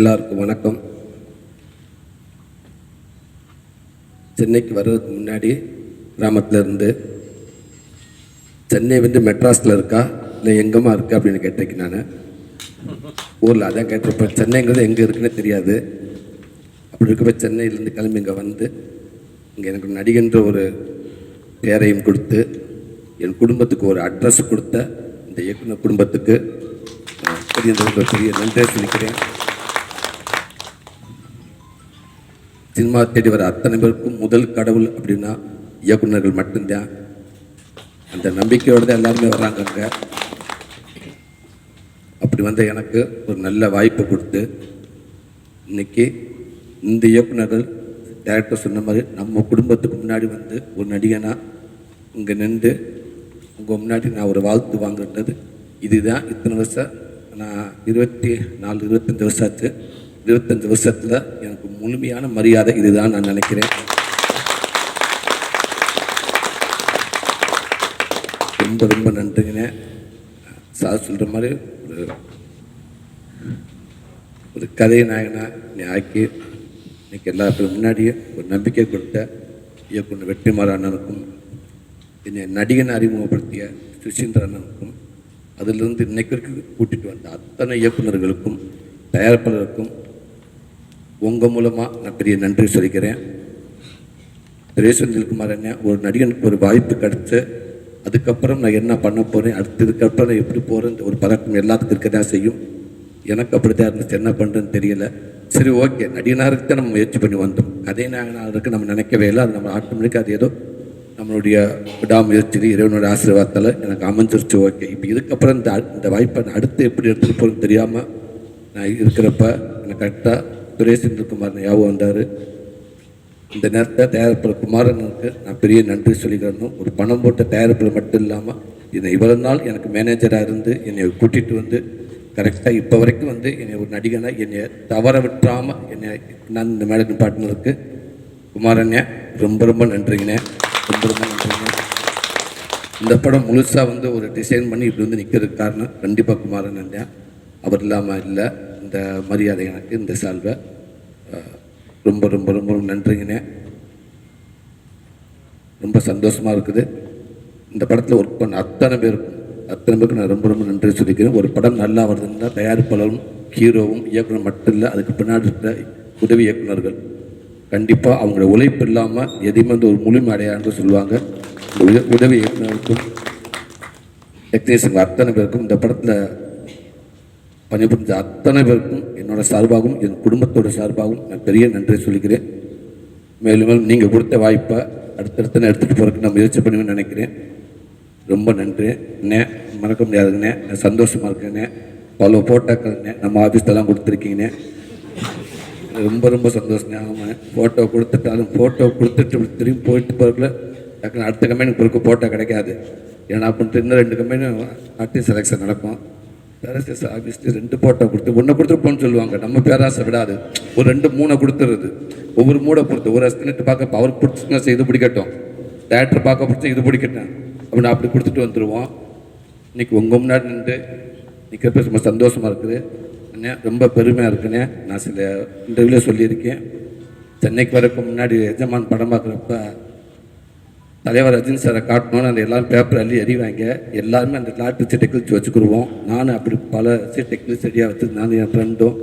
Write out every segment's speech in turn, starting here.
எல்லாருக்கும் வணக்கம். சென்னைக்கு வர்றதுக்கு முன்னாடி கிராமத்தில் இருந்து சென்னை வந்து மெட்ராஸில் இருக்கா? இல்லை எங்கம்மா இருக்கா அப்படின்னு கேட்டேன் நான். ஊரில் அதான் கேட்டிருப்பேன் சென்னைங்கிறது எங்கே இருக்குன்னு தெரியாது. அப்படி இருக்கப்ப சென்னையிலேருந்து கிளம்பி இங்கே வந்து இங்கே எனக்கு நடிகன்ற ஒரு பேரையும் கொடுத்து என் குடும்பத்துக்கு ஒரு அட்ரஸ் கொடுத்த இந்த இயக்குனர் குடும்பத்துக்கு பெரிய நன்றி பெரிய சொல்லிக்கிறேன். சினிமா தேடி வர அத்தனை பேருக்கும் முதல் கடவுள் அப்படின்னா இயக்குனர்கள் மட்டும்தான். அந்த நம்பிக்கையோடு தான் எல்லாருமே வர்றாங்க அங்கே. அப்படி வந்த எனக்கு ஒரு நல்ல வாய்ப்பு கொடுத்து இன்னைக்கு இந்த இயக்குனர்கள் டேரக்டர் சொன்ன மாதிரி நம்ம குடும்பத்துக்கு முன்னாடி வந்து ஒரு நடிகனாக இங்கே நின்று உங்கள் முன்னாடி நான் ஒரு வாழ்த்து வாங்குறது இதுதான் இத்தனை வருஷம் நான் இருபத்தி நாலு இருபத்தஞ்சி வருஷம் ஆச்சு. இருபத்தஞ்சி வருஷத்தில் எனக்கு முழுமையான மரியாதை இதுதான் நான் நினைக்கிறேன். ரொம்ப ரொம்ப நன்றிங்கண்ணே சார் சொல்கிற மாதிரி ஒரு ஒரு கதை நாயகனா நீ ஆக்கி இன்னைக்கு எல்லாத்துக்கும் முன்னாடியே ஒரு நம்பிக்கை கொடுத்த இயக்குனர் வெற்றிமாறு அண்ணனுக்கும் என்னை நடிகனை அறிமுகப்படுத்திய சுஷீந்திர அண்ணனுக்கும் அதிலிருந்து இன்னைக்கு வரைக்கும் வந்த அத்தனை இயக்குனர்களுக்கும் தயாரிப்பாளருக்கும் உங்கள் மூலமாக நான் பெரிய நன்றி சொல்லிக்கிறேன். திரேஷ் செந்தில்குமார் ஒரு நடிகனுக்கு ஒரு வாய்ப்பு கிடைத்து அதுக்கப்புறம் நான் என்ன பண்ண போகிறேன் அடுத்ததுக்கப்புறம் நான் எப்படி போகிறேன் ஒரு பதட்டம் எல்லாத்துக்கும் இருக்க தான் செய்யும். எனக்கு அப்படி தான் இருந்துச்சு என்ன பண்ணுறேன்னு தெரியல. சரி ஓகே நடிகனாருக்கு தான் நம்ம முயற்சி பண்ணி வந்தோம். அதே நாயகனாருக்கு நம்ம நினைக்கவே இல்லை அது நம்ம ஆட்டோமேட்டிக்காக அது ஏதோ நம்மளுடைய விடாமுயற்சி இறைவனோட ஆசீர்வாதத்தால் எனக்கு அமைஞ்சிருச்சு ஓகே. இப்போ இதுக்கப்புறம் இந்த இந்த வாய்ப்பை நான் அடுத்து எப்படி எடுத்துகிட்டு போகிறேன்னு தெரியாமல் நான் இருக்கிறப்ப எனக்கு கரெக்டாக சுரேஷ் செந்தில்குமார் ஞாபகம் வந்தார். இந்த நேரத்தை தயாரிப்பில் குமாரனுக்கு நான் பெரிய நன்றி சொல்லிக்கிறணும். ஒரு பணம் போட்ட தயாரிப்பில் மட்டும் இல்லாமல் இதை இவ்வளவு நாள் எனக்கு மேனேஜராக இருந்து என்னை கூட்டிகிட்டு வந்து கரெக்டாக இப்போ வரைக்கும் வந்து என்னை ஒரு நடிகனை என்னை தவற விட்டுறாமல் என்னை நான் இந்த மேடம் பார்ட்னருக்கு குமாரண்ணே ரொம்ப ரொம்ப நன்றிங்கண்ணே. ரொம்ப ரொம்ப நன்றிங்க இந்த படம் முழுசாக வந்து ஒரு டிசைன் பண்ணி இப்படி வந்து நிற்கிறதுக்கு காரணம் கண்டிப்பாக குமாரன் அண்ணன் அவர் இல்லாமல் இல்லை. இந்த மரியாதை எனக்கு இந்த சால்வை. ரொம்ப ரொம்ப ரொம்ப ரொம்ப நன்றிங்கண்ணே. ரொம்ப சந்தோஷமாக இருக்குது. இந்த படத்தில் ஒர்க் பண்ண அத்தனை பேருக்கும் அத்தனை பேருக்கு நான் ரொம்ப ரொம்ப நன்றி சொல்லிக்கிறேன். ஒரு படம் நல்லா வருதுன்னா தயாரிப்பாளரும் ஹீரோவும் இயக்குனர் மட்டும் இல்லை அதுக்கு பின்னாடி இருக்கிற உதவி இயக்குனர்கள். கண்டிப்பாக அவங்களோட உழைப்பு இல்லாமல் எதையுமே வந்து ஒரு முழுமை அடையாண்டு சொல்லுவாங்க. உத- உதவி இயக்குநருக்கும் டெக்னீஷியன் அத்தனை பேருக்கும் இந்த படத்தில் பணிபுரிஞ்ச அத்தனை பேருக்கும் என்னோட சார்பாகவும் என் குடும்பத்தோட சார்பாகவும் நான் பெரிய நன்றி சொல்லிக்கிறேன். மேலும் மேலும் நீங்கள் கொடுத்த வாய்ப்பை அடுத்தடுத்து எடுத்துகிட்டு போகிறதுக்கு நான் முயற்சி பண்ணுவேன்னு நினைக்கிறேன். ரொம்ப நன்றி. அண்ணே மறக்க முடியாதுங்கண்ணே. நான் சந்தோஷமாக இருக்கேண்ணே பல ஃபோட்டோக்கள்ண்ணே நம்ம ஆஃபீஸ்லாம் கொடுத்துருக்கீங்கண்ணே. ரொம்ப ரொம்ப சந்தோஷம். ஆமாம் ஃபோட்டோ கொடுத்துட்டாலும் ஃபோட்டோ கொடுத்துட்டு திரும்பி போயிட்டு போகிறதுல டக்குனு அடுத்த கம்பெனிக்கு பிறகு ஃபோட்டோ கிடைக்காது. ஏன்னா அப்படின்ட்டு இன்னும் ரெண்டு கம்பெனி ஆர்டிஸ்ட் செலெக்ஷன் நடக்கும். பேரஸ்டஸ் ஆஃபீஸ்க்கு ரெண்டு ஃபோட்டோ கொடுத்து ஒன்று கொடுத்துருப்போம்னு சொல்லுவாங்க. நம்ம பேராசை விடாது. ஒரு ரெண்டு மூணை கொடுத்துருது ஒவ்வொரு மூடை பொறுத்து ஒரு அஸ்தினட்டு பார்க்க அவர் பிடிச்சுன்னா இது பிடிக்கட்டும். டேரக்டர் பார்க்க பிடிச்சி இது பிடிக்கட்டேன் அப்படின்னு அப்படி கொடுத்துட்டு வந்துடுவோம் இன்னைக்கு உங்கள் முன்னாடி நின்று நிற்கிறப்ப ரொம்ப சந்தோஷமாக இருக்குது. அண்ணே ரொம்ப பெருமையாக இருக்குண்ணே. நான் சில இன்டர்வியூவில் சொல்லியிருக்கேன். சென்னைக்கு வரக்கு முன்னாடி எஜமான் படம் பார்க்குறப்ப தலைவர் ரஜினி சாரை காட்டணும்னு அந்த எல்லாரும் பேப்பர் அள்ளி எறிவாங்க. எல்லாருமே அந்த லாட்ரி சீட்டை கிழிச்சு வச்சுக்கிடுவோம். நானும் அப்படி பல சீட்டை கிழிச்சு ரெடியாக வச்சு நானும் என் ஃப்ரெண்டும்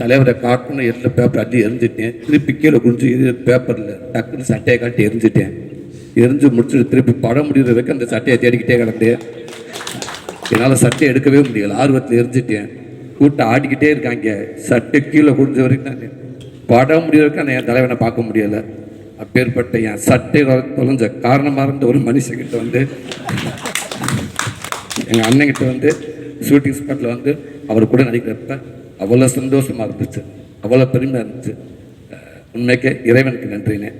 தலைவரை காட்டணும்னு எல்லாம் பேப்பர் அள்ளி எரிஞ்சிட்டேன் திருப்பி கீழே குடிஞ்சு இது பேப்பரில் டக்குன்னு சட்டையை காட்டி எரிஞ்சிட்டேன் எரிஞ்சு முடிச்சுட்டு திருப்பி படம் முடிகிற வரைக்கும் அந்த சட்டையை தேடிக்கிட்டே கிடந்தேன். என்னால் சட்டை எடுக்கவே முடியல. ஆர்வத்தில் எரிஞ்சிட்டேன். கூட்டம் ஆடிக்கிட்டே இருக்காங்க. சட்டை கீழே குடிஞ்ச வரைக்கும் நான் படம் முடிகிற வரைக்கும் நான் என் தலைவனை பார்க்க முடியலை. அப்பேற்பட்ட என் சட்டை தொலைஞ்ச காரணமாக இருந்த ஒரு மனுஷங்கிட்ட வந்து எங்கள் அண்ணங்கிட்ட வந்து ஷூட்டிங் ஸ்பாட்டில் வந்து அவர் கூட நடிக்கிறப்ப அவ்வளோ சந்தோஷமாக இருந்துச்சு. அவ்வளோ பெருமையாக இருந்துச்சு. அஹ் உண்மைக்கே இறைவனுக்கு நன்றினேன்